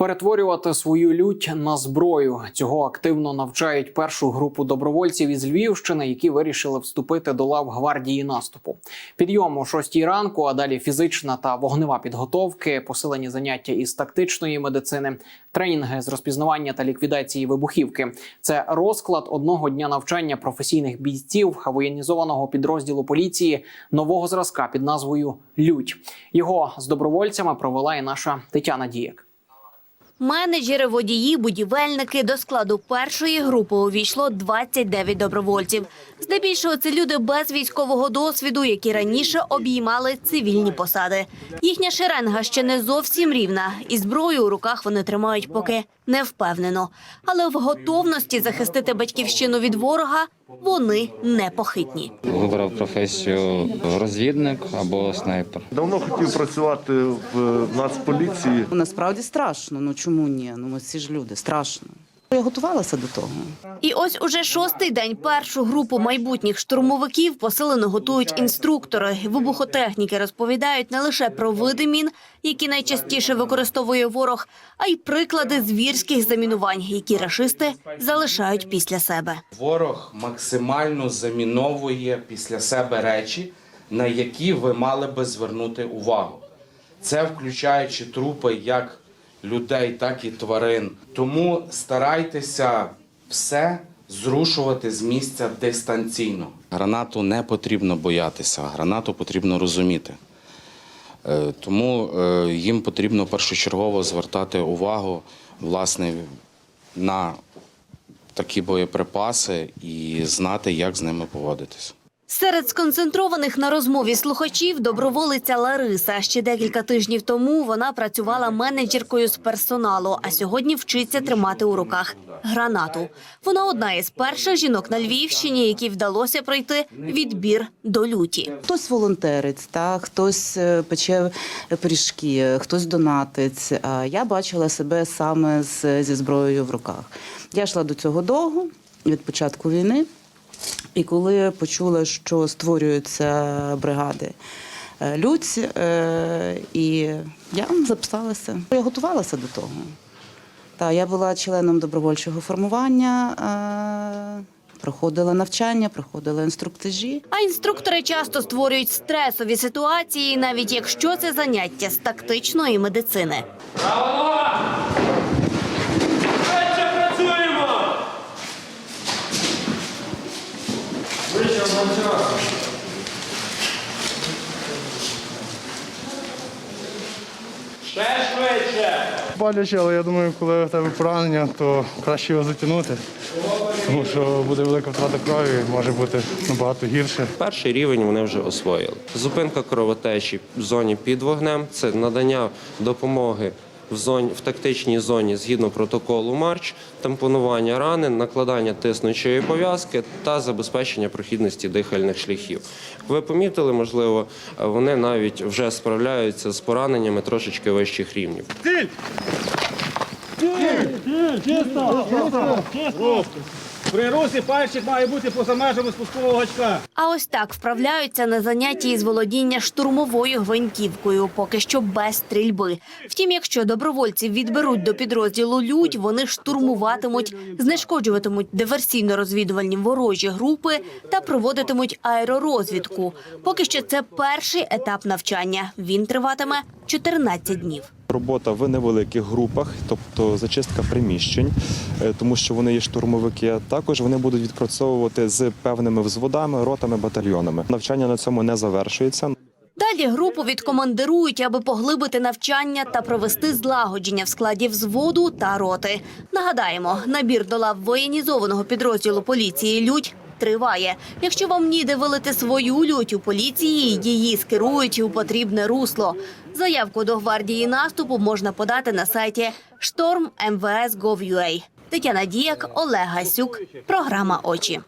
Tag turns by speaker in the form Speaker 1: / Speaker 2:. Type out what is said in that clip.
Speaker 1: Перетворювати свою лють на зброю цього активно навчають першу групу добровольців із Львівщини, які вирішили вступити до лав гвардії наступу. Підйом о 6 ранку, а далі фізична та вогнева підготовки, посилені заняття із тактичної медицини, тренінги з розпізнавання та ліквідації вибухівки. Це розклад одного дня навчання професійних бійців воєнізованого підрозділу поліції нового зразка під назвою Лють. Його з добровольцями провела і наша Тетяна Дієк.
Speaker 2: Менеджери, водії, будівельники до складу першої групи увійшло 29 добровольців. Здебільшого це люди без військового досвіду, які раніше обіймали цивільні посади. Їхня шеренга ще не зовсім рівна, і зброю у руках вони тримають поки не впевнено. Але в готовності захистити батьківщину від ворога вони непохитні.
Speaker 3: Вибрав професію розвідник або снайпер.
Speaker 4: Давно хотів працювати в Нацполіції.
Speaker 5: Насправді страшно. Ну чому ні? Ну ми всі ж люди, страшно. Я готувалася до того.
Speaker 2: І ось уже шостий день першу групу майбутніх штурмовиків посилено готують інструктори. Вибухотехніки розповідають не лише про види мін, які найчастіше використовує ворог, а й приклади звірських замінувань, які рашисти залишають після себе.
Speaker 6: Ворог максимально заміновує після себе речі, на які ви мали би звернути увагу. Це включаючи трупи як людей, так і тварин. Тому старайтеся все зрушувати з місця дистанційно. Гранату не потрібно боятися, гранату потрібно розуміти. Е, Тому е, їм потрібно першочергово звертати увагу власне на такі боєприпаси і знати, як з ними поводитись.
Speaker 2: Серед сконцентрованих на розмові слухачів доброволиця Лариса. Ще декілька тижнів тому вона працювала менеджеркою з персоналу, а сьогодні вчиться тримати у руках гранату. Вона одна із перших жінок на Львівщині, якій вдалося пройти відбір до люті.
Speaker 5: Хтось волонтерець, та хтось е, пече пиріжки, хтось донатить. А я бачила себе саме зі зброєю в руках. Я йшла до цього довго від початку війни. І коли почула, що створюються бригади е, Людь, е, і я записалася. Я готувалася до того. Та, я була членом добровольчого формування, е, проходила навчання, проходила інструктажі.
Speaker 2: А інструктори часто створюють стресові ситуації, навіть якщо це заняття з тактичної медицини.
Speaker 7: Швидше Авансира. Ще швидше!
Speaker 8: Боляче, але я думаю, коли в тебе поранення, то краще його затягнути, тому що буде велика втрата крові, може бути набагато гірше.
Speaker 9: Перший рівень вони вже освоїли. Зупинка кровотечі в зоні під вогнем це надання допомоги в зоні в тактичній зоні згідно протоколу Марч, тампонування рани, накладання тиснучої пов'язки та забезпечення прохідності дихальних шляхів. Ви помітили, можливо, вони навіть вже справляються з пораненнями трошечки вищих рівнів.
Speaker 7: При русі пальчик має бути поза межами спускового гачка.
Speaker 2: А ось так вправляються на занятті із володіння штурмовою гвинтівкою, поки що без стрільби. Втім, якщо добровольців відберуть до підрозділу Людь, вони штурмуватимуть, знешкоджуватимуть диверсійно-розвідувальні ворожі групи та проводитимуть аеророзвідку. Поки що це перший етап навчання. Він триватиме 14 днів.
Speaker 10: Робота в невеликих групах, тобто зачистка приміщень, е, тому що вони є штурмовики. Також вони будуть відпрацьовувати з певними взводами, ротами, батальйонами. Навчання на цьому не завершується.
Speaker 2: Далі групу відкомандирують, аби поглибити навчання та провести злагодження в складі взводу та роти. Нагадаємо, набір до лав воєнізованого підрозділу поліції Людь триває. Якщо вам ніде вилити свою лють у поліції, її скерують у потрібне русло. Заявку до гвардії наступу можна подати на сайті storm.mvs.gov.ua. Тетяна Діяк, Олег Гасюк. Програма Очі.